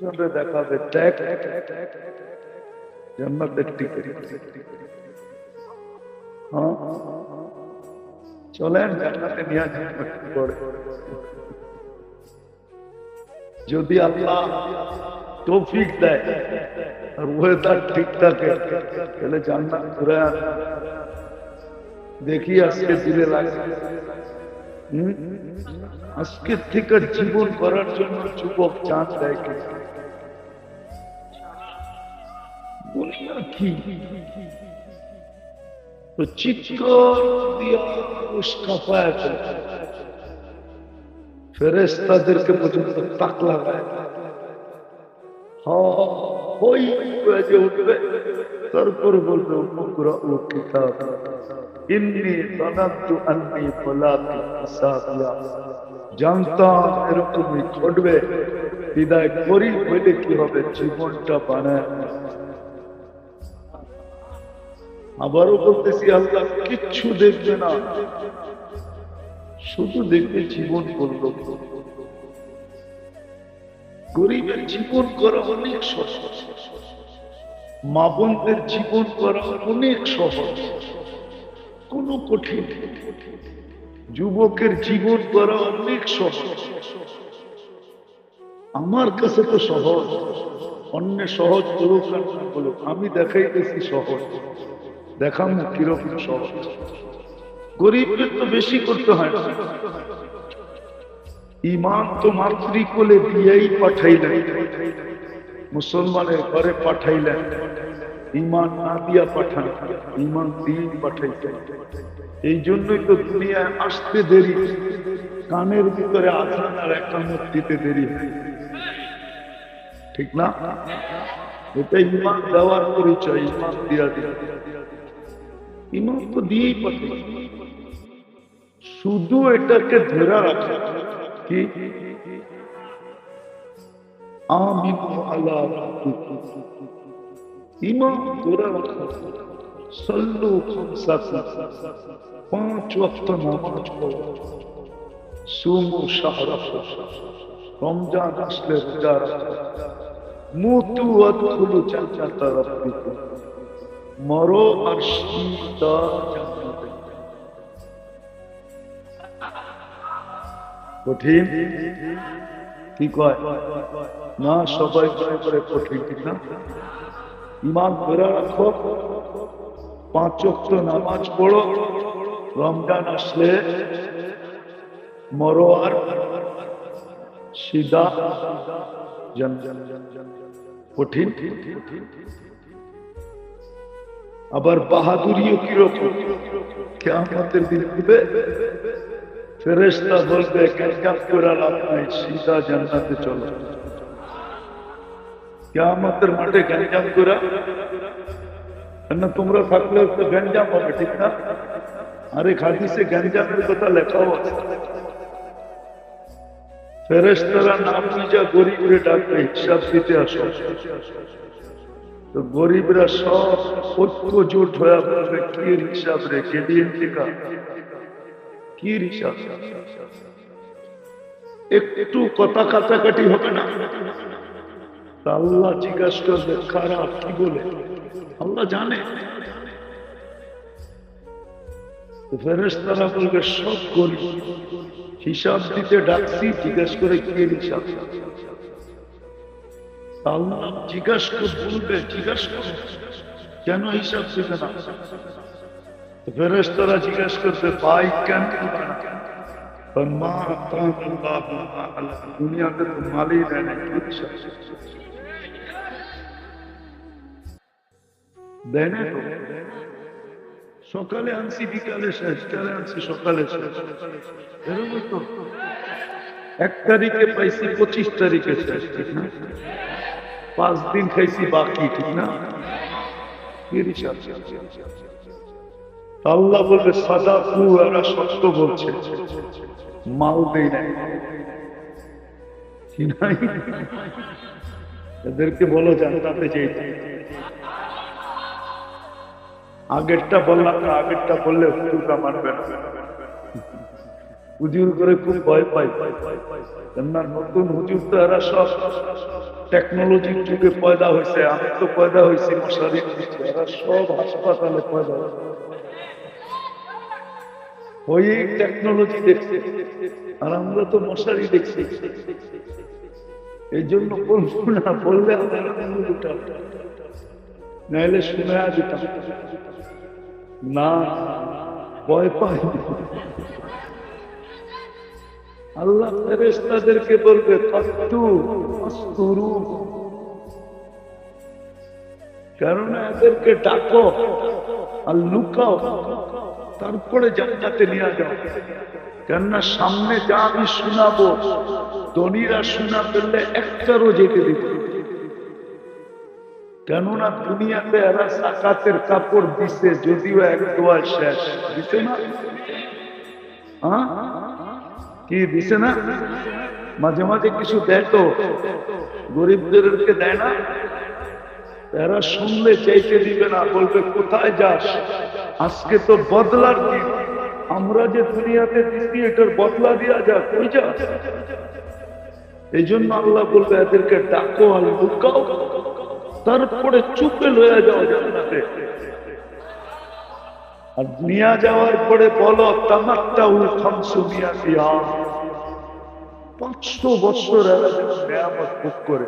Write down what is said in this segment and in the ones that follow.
জন্য দেখাবে দেখ জান্নাতের টিকিট হ্যাঁ চলেন জান্নাতে নিয়ে যান করে যদি আল্লাহ তৌফিক দেয় আর ওয়েদার ঠিক থাকে তাহলে জান্নাত ঘুরে আন দেখি আজকে দিলে লাগে হুম? আজকের থেকে জীবন করার জন্য যুবক চাঁদ দেয় কি? বলি না কি তো চিৎকার দিয়া মানুষ কাঁপায় ফেলে। ফেরেশতাদেরকে পর্যন্ত তাক লাগায় হ্যাঁ, হই বেজে উঠবে তারপর বলবে উমকুরা ও কিতাব ইন্নি তনাত্তু আন্নি ফলাতি হিসাবিয়া জানতাম এরকমই ঘটবে বিদায় করি বলে কি হবে জীবনটা বানায় আবারও বলতেছি, আল্লাহ কিচ্ছু দেখবে না। শুধু দেখবে জীবন করল গরিবের জীবন করা অনেক সহজ। মা বোনদের জীবন করা অনেক সহজ। কোন কঠিন যুবকের জীবন করা অনেক সহজ। আমার কাছে তো সহজ। অন্য সহজ করুক আর আমি দেখাইতেছি সহজ। দেখাম কীরকম সহজ গরিবদের তো বেশি করতে হয় না। ইমান তো মাতৃকোলে দিয়েই পাঠাইলেন। মুসলমানের ঘরে পাঠাইলেন। ইমান না দিয়া পাঠান ইমান দিয়ে পাঠাইতেন। এই জন্যই তো দুনিয়ায় আসতে দেরি। কানের ভিতরে আসান আর একামত দিতে দেরি ঠিক না? এটা ইমান দেওয়ার পরিচয় ইমান দিয়া দিয়া ইমান তো দিয়েই পাঠাই শুধু এটাকে ধরে রাখা। কি? ইমান ধরে রাখা। সল্লু পাঁচ ওয়াক্ত নামাজ পড়ো। সুমু শাহরাকুম রমজান আসলে রোজা রাখো। মুতু আদখুলু জান্নাতা রাব্বিকুম। মরো আর কঠিন? কি কয়? না, সবাই করে কঠিন, ঠিক না? ইমান ধরে রাখো। পাঁচ নামাজ পড়ো। রমজান আসলে মরো আর সিদা জন কঠিন? আবার বাহাদুরিও কীরকম? কেমতের দিন দিবে ফেরেস্তা বলবে ক্যান্টাপ করে লাভ সিধা জান্নাতে চলো। কেমতের মাঠে গ্যাঞ্জাম করে। না, তোমরা থাকলে তো গ্যাঞ্জাম হবে, ঠিক না? আরে হাদিসে গ্যাঞ্জামের কথা লেখাও আছে। ফেরেস্তারা নাম যা গরিবরে ডাকবে, হিসাব দিতে আসো। তো গরিবরা সব ঐক্য জোট হয়ে বলবে, কি হিসাব রে কেডিএম টিকা কি হিসাব? একটু কথা কাটাকাটি হবে না? আল্লাহ জিজ্ঞাসা করবে, খারাপ, কি বলে? আল্লাহ জানে। তো ফেরেশতারা বলবে, সব করি হিসাব দিতে ডাকছি, জিজ্ঞাসা করে কি হিসাব? আল্লাহ জিজ্ঞাসা করে, বলবে, জিজ্ঞাসা করে। কেন হিসাব দিবে না? তো ফেরেশতারা জিজ্ঞাসা করবে পাই কেন মা দুনিয়াতে তো মালই দেয় না দেয় না সকালে আনছি, বিকালে শেষ, কালে আনছি, সকালে শেষ। এক তারিখে পাইছি, পঁচিশ তারিখে শেষ, ঠিক না? পাঁচ দিন খাইছি, বাকি, ঠিক না? আল্লাহ বলবে, সাদা কু এরা সত্য বলছে। মাল দেই নাই। এদেরকে বলো জানতাতে যেতে আগেরটা বললাম না, আগেরটা বললে হুজুরটা মানবে না। হুজুর করে খুব ভয় পাই কেননা নতুন হুজুর তো সব টেকনোলজির যুগে পয়দা হয়েছে, আমি তো পয়দা হয়েছি মশারির এরা সব হাসপাতালে পয়দা হয়েছে। ওই টেকনোলজি দেখছে, আর আমরা তো মশারি দেখছি। এই জন্য বলব না, বললে। নাইলে শুনে দিতাম। না, ভয় পাই আল্লাহ ফেরেশতাদেরকে বলবে, ফাত্তু, ফাস্তুরু। কেননা এদেরকে ডাকো আর লুকাও, তারপরে জান্নাতে নিয়ে যাও। কেননা সামনে যা আমি শোনাবো, ধনীরা শোনা পেলে একটারও যেতে দিবে। কেননা দুনিয়াতে এরা সাকাতের কাপড় দিছে, যদিও এক দোয়া শেষ। দিছে না? হ্যাঁ? কি দিছে না? মাঝে মাঝে কিছু দেয় তো, গরিবদেরকে দেয় না? এরা শুনলে চাইতে দিবে না, বলবে, কোথায় যাস? আজকে তো বদলার দিন। আমরা যে দুনিয়াতে দিচ্ছি এটার বদলা দিয়া যা, কই যা এই জন্য আল্লাহ বলবে, এদেরকে ডাকো আর তারপরে চুপে লয়ে যাও জান্নাতে। আর নিয়ে যাওয়ার পরে বলো তামাক্তা উল খামসু মিয়া দিয়া পাঁচশো বছর যেন ভোগ করে।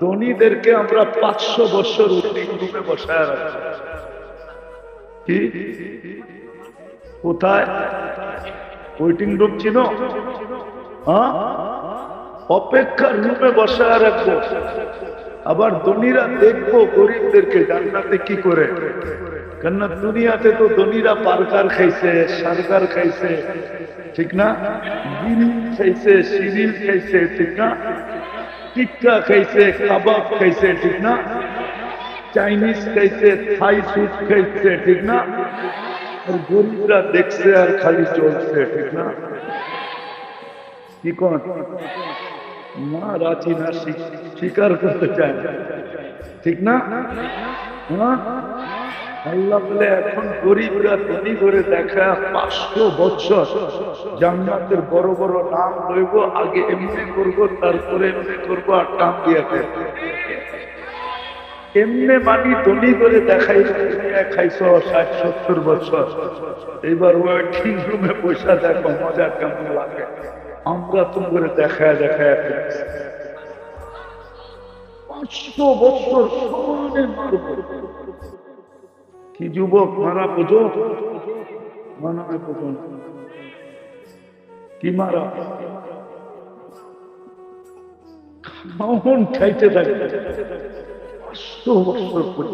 ধনীদেরকে আমরা পাঁচশো বছর রুমে বসায় রাখছি কি? কোথায়? ওয়েটিং রুম ছিল হ্যাঁ? অপেক্ষার রুমে বসায় রাখব। আবার ধনীরা দেখব গরিবদেরকে জান্নাতে কি করে? কেননা দুনিয়াতে তো ধনীরা পারকার খাইছে সারকার খাইছে, ঠিক না? বিড়ি খাইছে সিরিল খাইছে, ঠিক না? টিক্কা খাইছে, কাবাব খাইছে, ঠিক না? চাইনিজ খাইছে, থাই স্যুপ খাইছে, ঠিক না? আর গরিবরা দেখছে আর খালি চলছে, ঠিক না? কি কোন? না রাজি না স্বী- স্বীকার করতে চায়। ঠিক না হ্যাঁ? আল্লাহ বলে, এখন গরিবরা ধনী করে দেখা, পাঁচশো বছর জান্নাতের বড় বড় নাম লইব, আগে এমনি করব, তারপরে এমনি করব, আর টান দিয়ে এমনি মানি ধনী করে দেখাই খাইছ ষাট, সত্তর বছর এবার ওয়েটিং রুমে পয়সা দেখো, মজা কেমন লাগে আমরা তো করে দেখায় দেখায় ফেলছি। পাঁচশো বছর সমানে কি যুবক মারা বোঝো মানা বোঝো কি মারা? খাইতে থাকবে। পাঁচশো বছর পরে।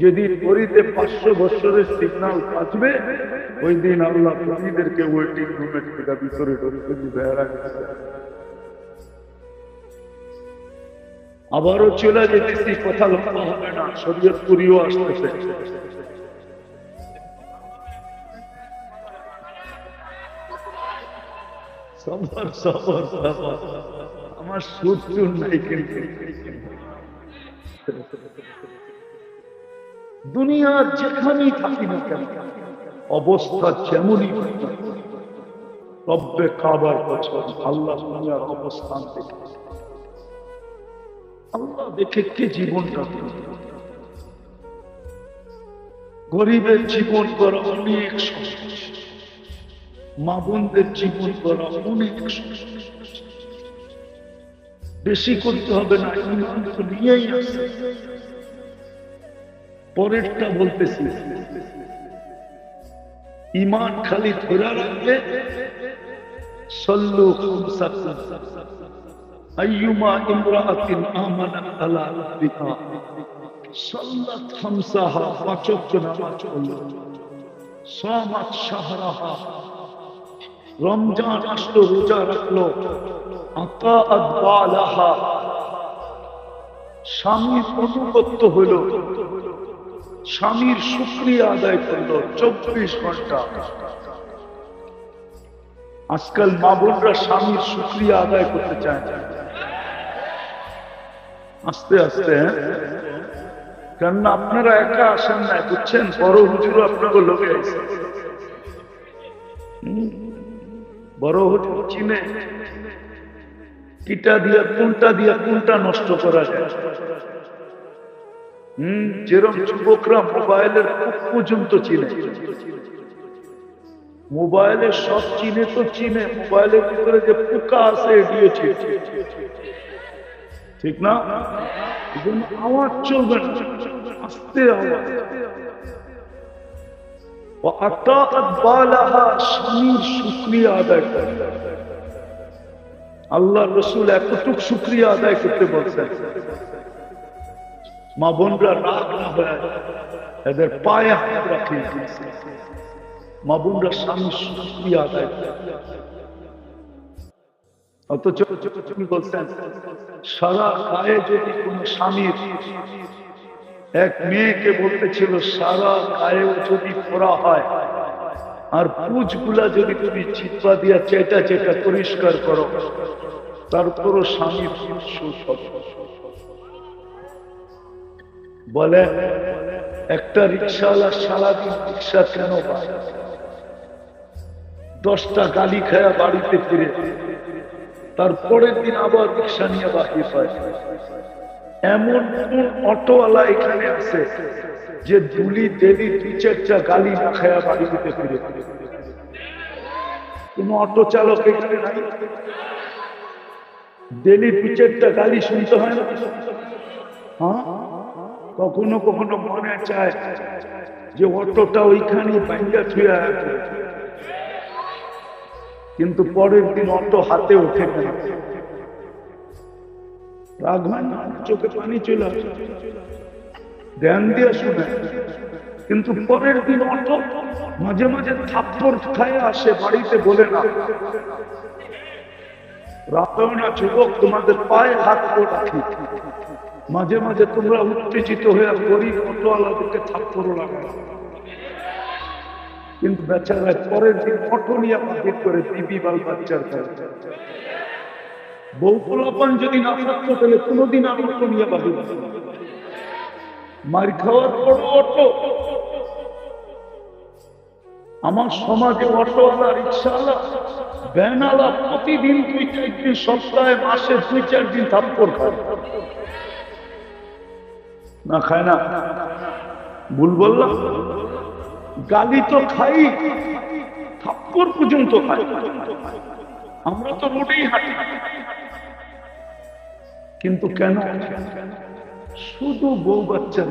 যেদিন গরিতে পাঁচশো বছরের সিগনাল বাঁচবে, ওই দিন আল্লাহ প্রাণীদেরকে ওয়েটিং রুমের থেকে ভিতরে ঢুকতে দিবে আবারও চলে যেতেছি, কথা লম্বা হবে না আসতেছে। আমার সুর চুর নাই কিন্তু। দুনিয়ার যেখানেই থাকি না কেন, অবস্থা যেমনই রব্বে কাবার বছর আল্লাহ দুনিয়ার অবস্থান দেখে। আল্লাহ দেখে কে জীবনটা গরিবের জীবন করা অনেক মা বোনদের জীবন করা অনেক বেশি করতে হবে না তো নিয়েই আসে পরেরটা বলতেছি ইমান খালি ধরে রাখবে, সল্লু আইয়ুমা আলা রাব্বিহা খামসাহা নামাজ সামাত শাহরাহা, রমজান আসলো, রোজা রাখল, আতাআত বালাহা, স্বামীর অনুগত্য হইল স্বামীর শুক্রিয়া আদায় করল চব্বিশ ঘণ্টা। আজকাল মা বোনরা স্বামীর শুক্রিয়া আদায় করতে চায়। আস্তে আস্তে হ্যাঁ? কেননা আপনারা একা আসেন না বুঝছেন? বড় হুজুর আপনাকে লোকে। বড় হুজুর চিনে। কিটা দিয়া, কোনটা দিয়া, কোনটা নষ্ট করা যায়? যেরকম যুবকরা মোবাইলের খুব পর্যন্ত চিনে। সব চিনে তো চিনে, মোবাইলের ভিতরে যে পোকা আছে চিনে ঠিক। না? আওয়াজ চলবে আস্তে আওয়াজ। আল্লাহ রসুল এতটুক শুক্রিয়া আদায় করতে বলছেন। মা বোনরা রাগ না হয়ে, এদের পায়ে হাত রাখে মা বোনরা স্বামী শুক্রিয়া আদায় অথচ বলছেন, সারা গায়ে যদি কোন স্বামীর এক মেয়েকে বলতেছিল, সারা গায়েও যদি ফোড়া হয়, আর পুজগুলা যদি তুমি চিপা দিয়া চেটা চেটা পরিষ্কার করো তারপরও স্বামীর সুখ হবে। বলে, একটা রিক্সাওয়ালা সারাদিন রিক্সা কেন দশটা গালি খায়া বাড়িতে ফিরে তারপরের দিন আবার রিক্সা নিয়ে বাকি পায় এমন কোন অটোওয়ালা এখানে আছে যে দুলি দেলি দুই চারটা গালি না খায়া বাড়ি দিতে ফিরে কোন অটো চালক এখানে নাই? ডেলি দু চারটা গালি শুনতে হয় না? হ্যাঁ? কখনো কখনো মনে চায় যে অটোটা ওইখানে বাইঙ্গা ছুঁয়ে আছে। কিন্তু পরের দিন অটো হাতে ওঠে না। রাগ চোখে পানি চলে আসে। ধ্যান দিয়ে শুনে। কিন্তু পরের দিন অটো মাঝে মাঝে থাপ্পড় খায় আসে, বাড়িতে বলে না। রাতেও না যুবক, তোমাদের পায়ে হাত রাখি। মাঝে মাঝে তোমরা উত্তেজিত হয়ে গরিব অটোওয়ালাদেরকে থাপ্পড় লাগাও। কিন্তু বেচারা পরের দিন অটো নিয়ে বাহির করে বিবি বাল বাচ্চার কাছে। যদি না থাকতো, তাহলে কোনোদিন মার খাওয়ার পর অটো। আমার সমাজে অটোওয়ালা রিক্সাওয়ালা ভ্যানওয়ালা প্রতিদিন দুই চার দিন, সপ্তাহে মাসে দুই চার দিন থাপ্পড় খায়। না খায় না। ভুল বললাম? গালি তো খাই। থাপ্পড় পর্যন্ত খাই। আমরা তো রোডেই হাঁটি কিন্তু কেন? শুধু বউ বাচ্চার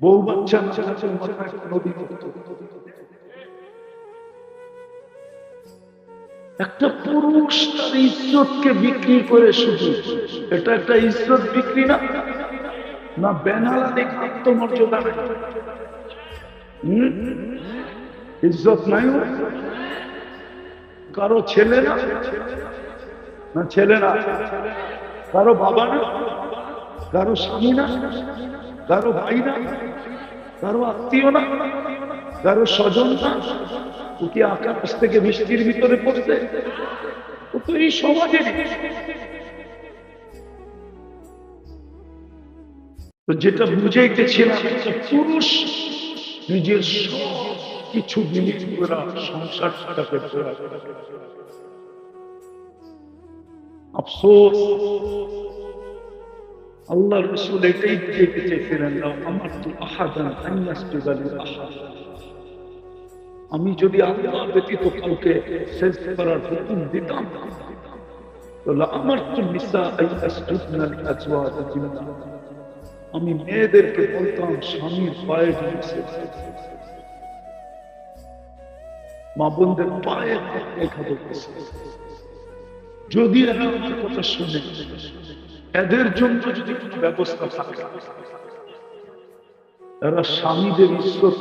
বউ বাচ্চা নাচানাচের মাথায় নদী একটা পুরুষ তার ইজ্জতকে বিক্রি করে শুধু। এটা একটা ইজ্জত বিক্রি না। না বেনালা দেখে আত্মমর্যাদা নেই? ইজ্জত নাই কারও ছেলে না। না, ছেলে না। কারও বাবা না। কারও স্বামী না। কারও ভাই না। কারও আত্মীয় না। কারও স্বজন না। কি আকাশ থেকে বৃষ্টির ভিতরে পড়ছে। তো এই সমাজের তো যেটা বুঝাইতেছিলাম, একটা পুরুষ নিজের কিছু বিলীন করা সংসারটাকে আফসোস। আল্লাহ রসুল এটাই বুঝাইতে চেয়েছিলেন "লাউ আমারতু আহাদান আহাদ।" আমি যদি আল্লাহ ব্যতীত কাউকে শেষ করার হুকুম দিতাম আমার তো আমি মেয়েদেরকে বলতাম, স্বামীর মা বোনদের বলতেছে যদি এরা আমার কথা শুনে, এদের জন্য যদি ব্যবস্থা থাকে এরা স্বামীদের ঈশ্বর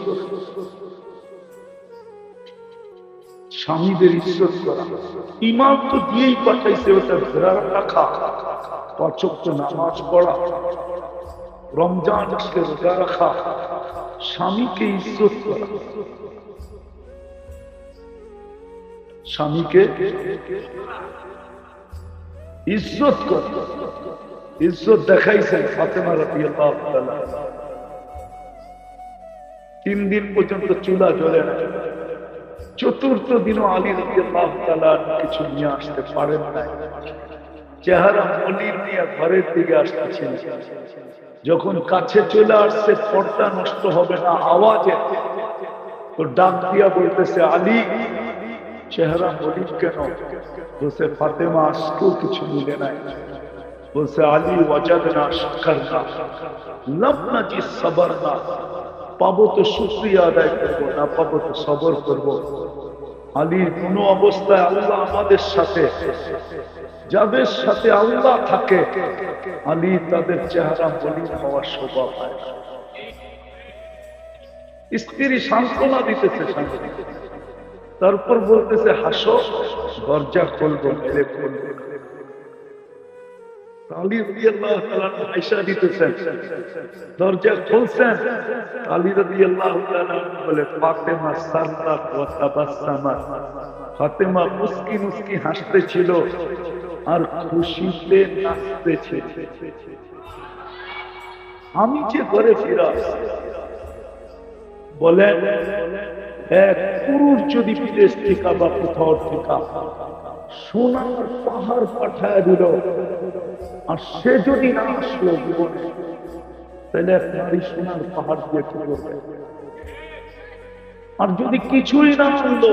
স্বামীদের ইজ্জত করা। ইমাম তো দিয়েই পাঠাইছে ওটা ধরা রাখা পাচক তো নামাজ পড়া। রমজান রোজা রাখা। স্বামীকে ইজ্জত করা। স্বামীকে ইজ্জত করা। ইজ্জত দেখাইছেন ফাতেমা তাআলা। তিন দিন পর্যন্ত চুলা জ্বলে না। চতুর্থ দিনও আলী রবি আল্লাহ কিছু নিয়ে আসতে পারেন না চেহারা মলিন নিয়ে ঘরের দিকে আসতেছিল যখন কাছে চলে আসছে, পর্দা নষ্ট হবে না, আওয়াজে। তো ডাক দিয়া বলতেছে, আলী, চেহারা মলিন কেন? বলছে, ফাতেমা আজকেও কিছু মিলে নাই। বলছে, আলী ওয়াজাদ না শিক্ষার না লবনা জি সবর না পাবো তো শুক্রিয়া আদায় করব, না পাবো তো সবর করব। আলীর কোন অবস্থায় আল্লাহ আমাদের সাথে, যাদের সাথে আল্লাহ থাকে, আলী তাদের চেহারা বলি হওয়ার স্বভাব স্ত্রী সান্ত্বনা দিতেছে তারপর বলতেছে, হাসো, দরজা খুলবো মেরে বলে, ফাতেমা ফাতেমা মুস্কি মুস্কি হাসতেছিল আর আমি যে আসছি বলেন, এক পুরুষ যদি বিদেশ থেকে বা কোথাও থেকে সোনার পাহাড় পাঠায় দিল আর সে যদি না আসলো জীবনে, তাহলে নারী সোনার পাহাড় দিয়ে কি আর যদি কিছুই না আনলো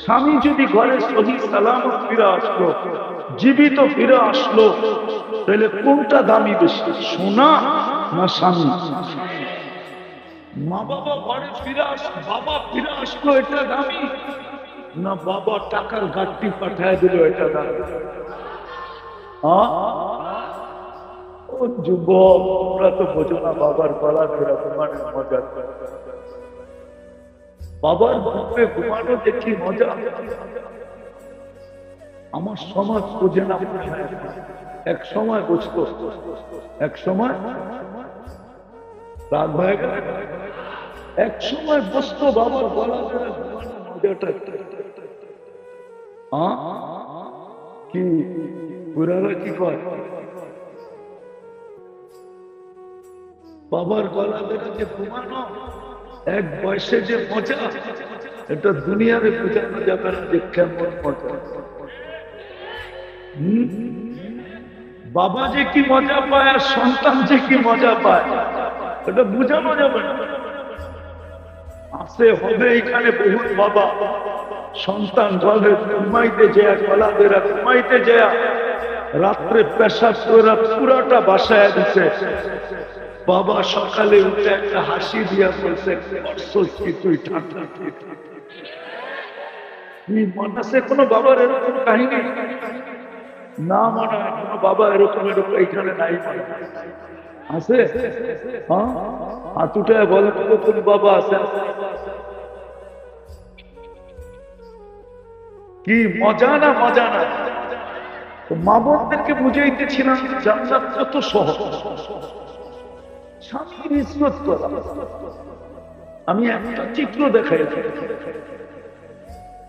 স্বামী যদি ঘরে সহি সালামত ফিরে আসলো, জীবিত ফিরে আসলো, তাহলে কোনটা দামি বেশি, সোনা না স্বামী? মা বাবা ঘরে ফিরে আস, বাবা ফিরে আসলো, এটা দামি? না বাবা টাকার ঘাটতি পাঠায় দিল, এটা দামি? ও তো না বাবার গলা মজা। বাবার বুকে ঘুমানো কি মজা। আমার সমাজ বোঝে না। এক সময় বুঝতো, এক সময় রাগ হয়ে গেল। এক সময় বসতো বাবার গলা ধরে মজাটা? কি? পুরারা কি বাবার গলা ঘুমানো, এক বয়সে যে মজা, এটা দুনিয়ারে বোঝানো যাবে না যে কেমন মজা। বাবা যে কি মজা পায় আর সন্তান যে কি মজা পায়, এটা বোঝানো যাবে না। আসে হবে এখানে বহু বাবা সন্তান ঘরে ঘুমাইতে যায় গলা ধরে ঘুমাইতে যায় রাত্রে পেশাব করে পুরাটা বাসায় দিছে বাবা সকালে উঠে একটা হাসি দিয়া বলছে "করছস কি তুই ঠান্ডা তুই মনাসে কোনো বাবার এরকম কাহিনী না মনে হয় কোনো বাবা এরকম এরকম এইখানে নাই মনে হয়। আছে? হ্যাঁ? বলে কোন বাবা আছে। কি মজা না মজা না? মা বোনদেরকে বুঝাইতেছিলাম জান্নাত কত সহজ স্বামীর ইজ্জত করা। আমি একটা চিত্র দেখাই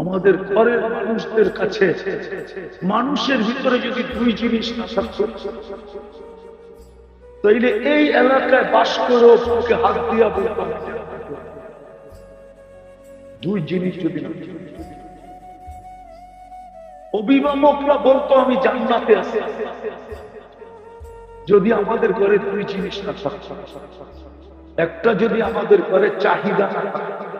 আমাদের ঘরের মানুষদের কাছে, মানুষের ভিতরে যদি দুই জিনিস না থাকতো, তাইলে এই এলাকায় বাস করেও কাউকে হাত দিয়া বলতাম দুই জিনিস যদি না অভিভাবকরা বলতো, আমি জান্নাতে আছি। যদি আমাদের ঘরে দুই জিনিস না থাকতো, একটা যদি আমাদের ঘরে চাহিদা না থাকতো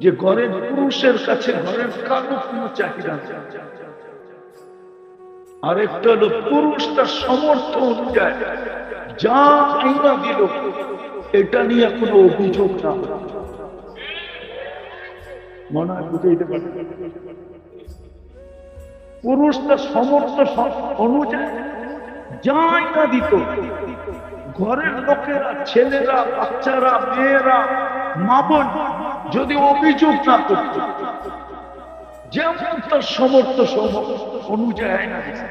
যে ঘরের পুরুষের কাছে ঘরের কারও কোনো চাহিদা। আরেকটা হলো পুরুষ তার সমর্থ অনুযায়ী যা দিল, এটা নিয়ে কোনো অভিযোগ না। মনে হয় পারে পুরুষ তার সমর্থ অনুযায়ী যা দিত, ঘরের লোকেরা, ছেলেরা, বাচ্চারা, মেয়েরা মা বোন যদি অভিযোগ না করত যেমন তার সমর্থ সম অনুযায়ী দিছে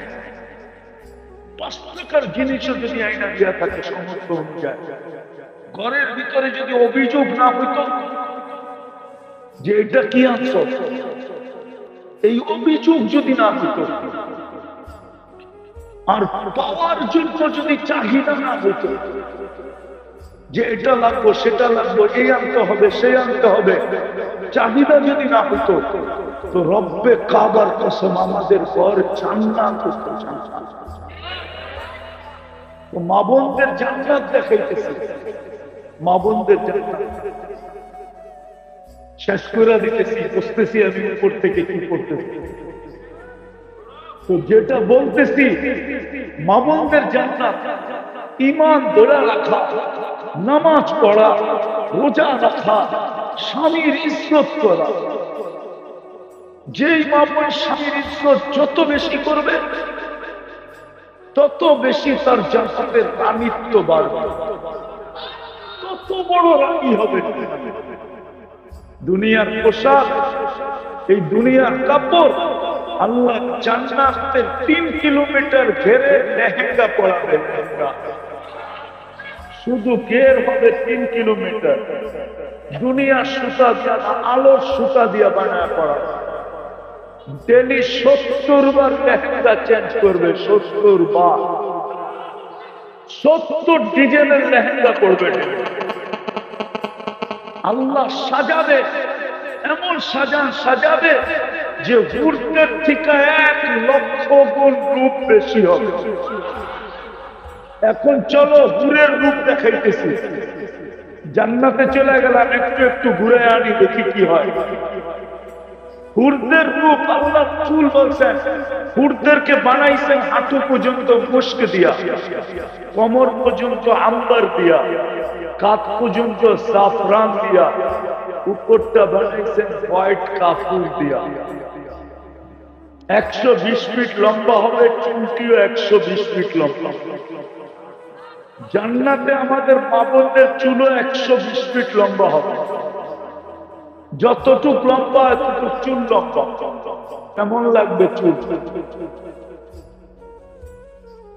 পাঁচ টাকার জিনিসও যদি আয়না দেওয়া থাকে সমর্থ অনুযায়ী। ঘরের ভিতরে যদি অভিযোগ না হইতো, যে এটা কি আনছ এই অভিযোগ যদি না হইতো, আর পাওয়ার জন্য যদি চাহিদা না হইতো যে এটা লাগবো, সেটা লাগবো, এই আনতে হবে, সেই আনতে হবে। চাহিদা যদি না হইতো তো রব্বে কাবার কসম আমাদের ঘর জান্নাত হতো মা বোনদের জান্নাত দেখাইতেছে। মা বোনদের শেষ করে দিতেছি আমি উপর থেকে কি করতেছি? তো যেটা বলতেছি, মা বোনদের জান্নাত। ইমান ধরে রাখা, নামাজ পড়া, রোজা রাখা, স্বামীর ইজ্জত করা। যেই মা বোন স্বামীর ইজ্জত যত বেশি করবে, তত বেশি তার জান্নাতের রানিত্ব বাড়বে। তত বড় রানী হবে। দুনিয়ার পোশাক, এই দুনিয়ার কাপড়, আল্লাহ জান্নাতের তিন কিলোমিটার ঘেরে লেহেঙ্গা পড়াবে লেহেঙ্গা শুধু ঘের হবে তিন কিলোমিটার। দুনিয়ার সুতা দিয়া আলোর সুতা দিয়া বানায় পড়া। ডেলি সত্তর বার লেহেঙ্গা চেঞ্জ করবে, সত্তর বার। সত্তর ডিজাইনের লেহেঙ্গা করবে আল্লাহ সাজাবে, এমন সাজান সাজাবে যে গুরুত্বের থেকে এক লক্ষ গুণ রূপ বেশি হবে। এখন চলো দূরের রূপ দেখাইতেছি। জান্নাতে চলে গেলাম, একটু একটু ঘুরে আনি, দেখি কি হয়। রূপ আল্লাহ চুল বলছেন। বানাইছেন হাঁটু পর্যন্ত মুস্ক দিয়া, কমর পর্যন্ত আম্বার দিয়া কাত পর্যন্ত সাফরান দিয়া, উপরটা বানাইছেন হোয়াইট কাপুর দিয়া। একশো বিশ ফিট লম্বা হবে, চুলটিও একশো বিশ ফিট লম্বা। জান্নাতে আমাদের বাবরদের চুলও একশো বিশ ফিট লম্বা হবে। যতটুক লম্বা, এতটুক চুল লম্বা। কেমন লাগবে চুল?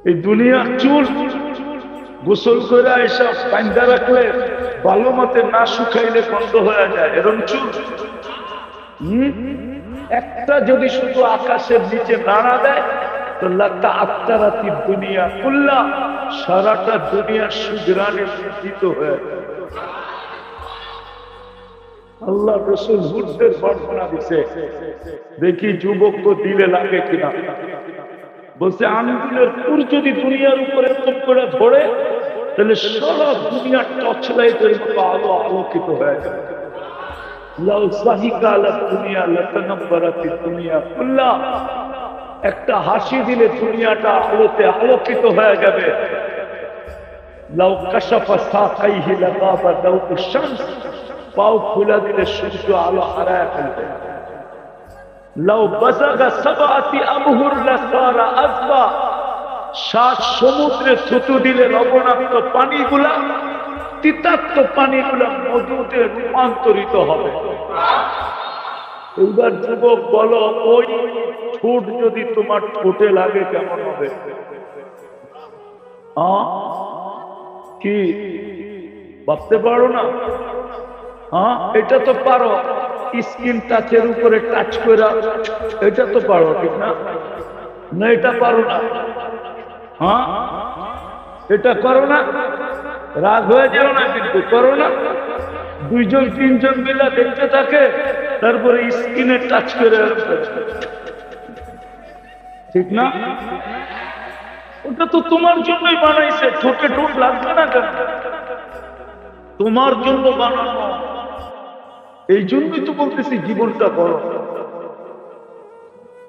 এই দুনিয়ার চুল গোসল করে এসব পাঞ্জা রাখলে ভালো মতে না শুকাইলে বন্ধ হয়ে যায়। এরকম চুল? একটা যদি শুধু আকাশের নিচে নাড়া দেয় দিছে, দেখি যুবক দিলে লাগে কিনা। বলছে, আঙ্গুলের পুর যদি দুনিয়ার উপরে খুব করে ধরে, তাহলে সারা দুনিয়া টর্চ লাইটের মতো আলো আলোকিত হয়ে যাবে লাউ সাহিকা দুনিয়া, লতনব্বরাতি দুনিয়া কুল্লা একটা হাসি দিলে দুনিয়াটা আলোতে আলোকিত হয়ে যাবে। লাউ কাশাফা সাকাইহি লাগাবা দাউতু শামস দিলে লাউ মধুতে রূপান্তরিত হবে। এইবার যুবক বলো, ওই ঠোঁট যদি তোমার ঠোঁটে লাগে কেমন হবে? কি? ভাবতে পারো না? হ্যাঁ এটা তো পারো, স্কিন টাচের উপরে টাচ করে এটা তো পারো ঠিক না? না, এটা পারো না। হ্যাঁ এটা করো না? রাগ হয়ে যাও না কিন্তু, করো না। দুইজন, তিনজন মিলা দেখতে থাকে। তারপরে স্কিনে টাচ করে ঠিক না? ওটা তো তোমার জন্যই বানাইছে, ঠোঁটে ঠোঁট লাগবে না কেন? তোমার জন্য বানানো। এই জন্যই তো বলতেছি জীবনটা বড়।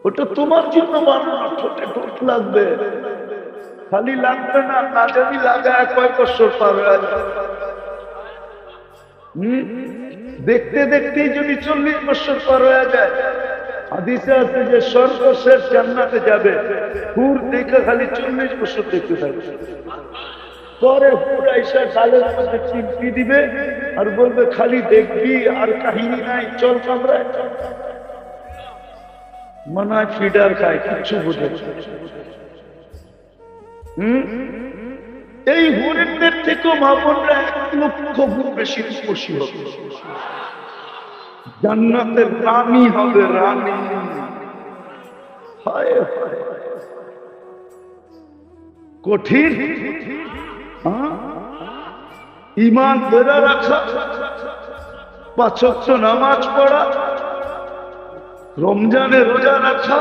ওটা তোমার জন্য বানানো, ঠোঁটে ঠোঁট লাগবে। খালি লাগবে না না জানি লাগায় কয় বছর যাবে। হুম? দেখতে দেখতেই যদি চল্লিশ বছর পার হয়ে যায় আছে যে সর্বশেষ জান্নাতে যাবে। দেখে খালি চল্লিশ বছর দেখতে থাকবে। পরে ঈশা ডালের মধ্যে দিবে আর বলবে, খালি দেখবি, আর কাহিনী নাই, চল কামরায়। মনে ফিডার খায়, কিচ্ছু বোঝে। হুম? এই হরিণদের থেকেও মামনরা এক লক্ষ গুণ বেশি খুশি হবে জান্নাতের রানী হবে রানী। হায় হায়। কঠিন। হ্যাঁ? ইমান ধরে রাখা। পাঁচক্ত নামাজ পড়া। রমজানে রোজা রাখা।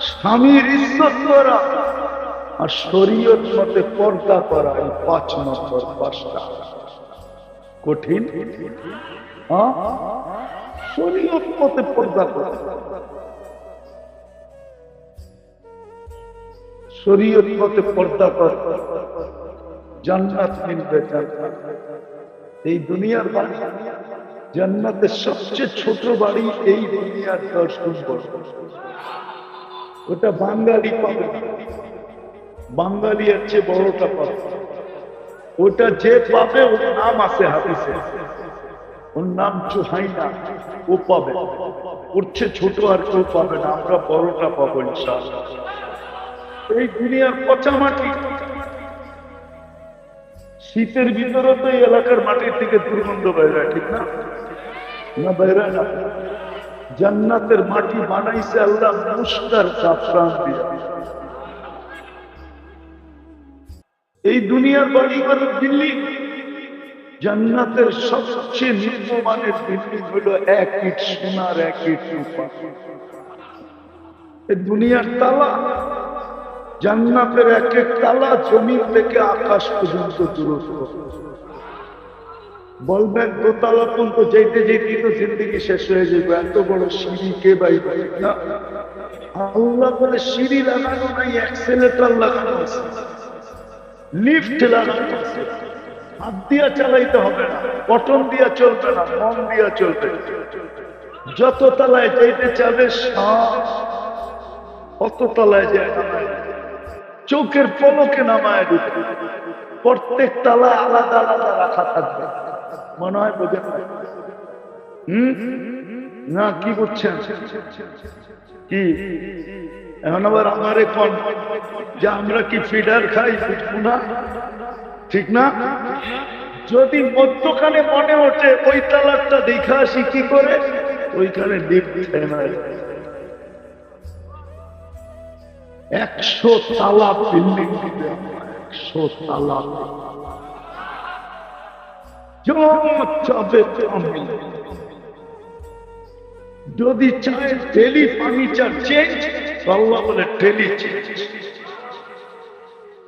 স্বামীর ইজ্জত করা। আর শরীয়ত মতে পর্দা করা এই পাঁচ নম্বর পাঁচটা। কঠিন? শরীয়ত মতে পর্দা করা। শরীয়ত মতে পর্দা করা। জান্নাত মিলবে এই দুনিয়ার বাড়ি, জান্নাতের সবচেয়ে ছোট বাড়ি এই দুনিয়ার গুণ ওটা বাঙালি পাবে। বাঙালি এর চেয়ে বড়টা পাবে। ওটা যে পাবে, ওর নাম আছে হাদিসে। ওর নাম চুহাইনা ও পাবে। ওর চেয়ে ছোট আর কেউ পাবে না, আমরা বড়টা পাবো ইনশাআল্লাহ। এই দুনিয়ার পচা মাটি শীতের ভিতরে তো এই এলাকার মাটির থেকে দুর্গন্ধ বেরোয় ঠিক না? না বেরোয় না। জান্নাতের মাটি বানাইছে আল্লাহ, মুস্তার জাফরান দিয়ে এই দুনিয়ার বাড়িঘর দিল্লি। জান্নাতের সবচেয়ে নিম্নমানের বিল্ডিং হলো এক ইট সোনার, এক ইট রূপা। দুনিয়ার তালা, জান্নাতের এক এক তালা জমিন থেকে আকাশ পর্যন্ত দূরত্ব। বলবেন, দোতলা পর্যন্ত যেতে যেতে তো জিন্দগি শেষ হয়ে যাবে। এত বড় সিঁড়ি কে বাইবে না। আল্লাহ বলে, সিঁড়ি লাগানো নাই অ্যাক্সেলেটার লাগানো আছে। লিফট লাগানো হাত দিয়া চালাইতে হবে না। বটন দিয়া চলবে না, মন দিয়া চলবে। যত তলায় যেতে চাবে কত তলায় যায়। চোখের পলকে নামায় দিবে প্রত্যেক তালা আলাদা আলাদা রাখা থাকবে। মনে হয় বোঝেন? হুম? না, কি করছেন কি? এখন আবার আমারে কোন যে আমরা কি ফিডার খাই না? ঠিক না? যদি মধ্যখানে মনে ওঠে ওই তালাকটা দেখা আসি কি করে, ওইখানে নাই একশো তালা বিল্ডিং দিবে একশো তালা। যদি চায় ডেলি ফার্নিচার চেঞ্জ আল্লাহ বলে চেঞ্জ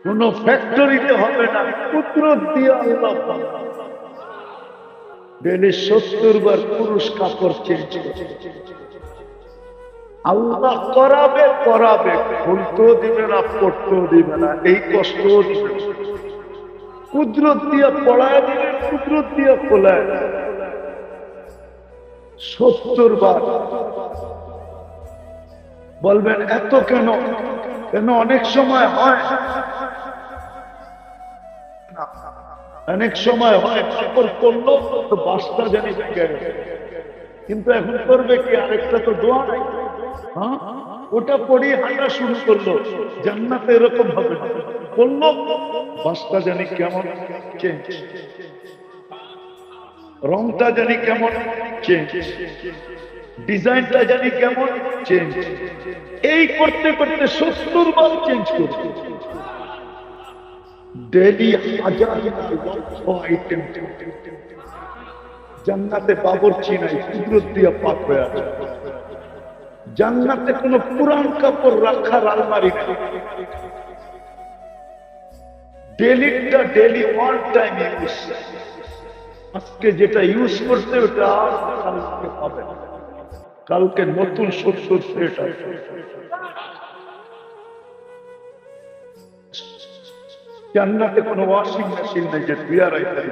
কোন ফ্যাক্টরিতে হবে না, কুদরত দিয়ে আল্লাহ ডেলি সত্তর বার পুরুষ কাপড় চেঞ্জ আল্লাহ করাবে করাবে, খুলতেও দিবে না, পড়তেও দিবে না, এই কষ্টও দিবে কুদরত দিয়া পড়ায় দিবে, কুদরত দিয়া খোলায় সত্তর বার বলবেন, এত কেন? কেন অনেক সময় হয়? অনেক সময় হয় কাপড় করল, তো বাসটা জানি। কিন্তু এখন করবে কি? আরেকটা তো দোয়া হ্যাঁ? ওটা পড়িয়ে হাঁটা শুরু করল। জান্নাতে এরকম হবে করল, বাসটা জানি কেমন চেঞ্জ রংটা জানি কেমন চেঞ্জ ডিজাইনটা জানি কেমন চেঞ্জ এই করতে করতে সত্তর বার চেঞ্জ করবে। ডেলি হাজার আইটেম জান্নাতে কুদরত দিয়ে পাক হয়ে আছে। জান্নাতে কোনো পুরান কাপড় রাখার আলমারি নেই। ডেলিটা ডেলি টাইম ইউজ আজকে যেটা ইউজ করতে ওটা পাবে না। কালকে নতুন সত্তর সেট আছে। জান্নাতে কোনো ওয়াশিং মেশিন নেই যে বিয়ার আইতে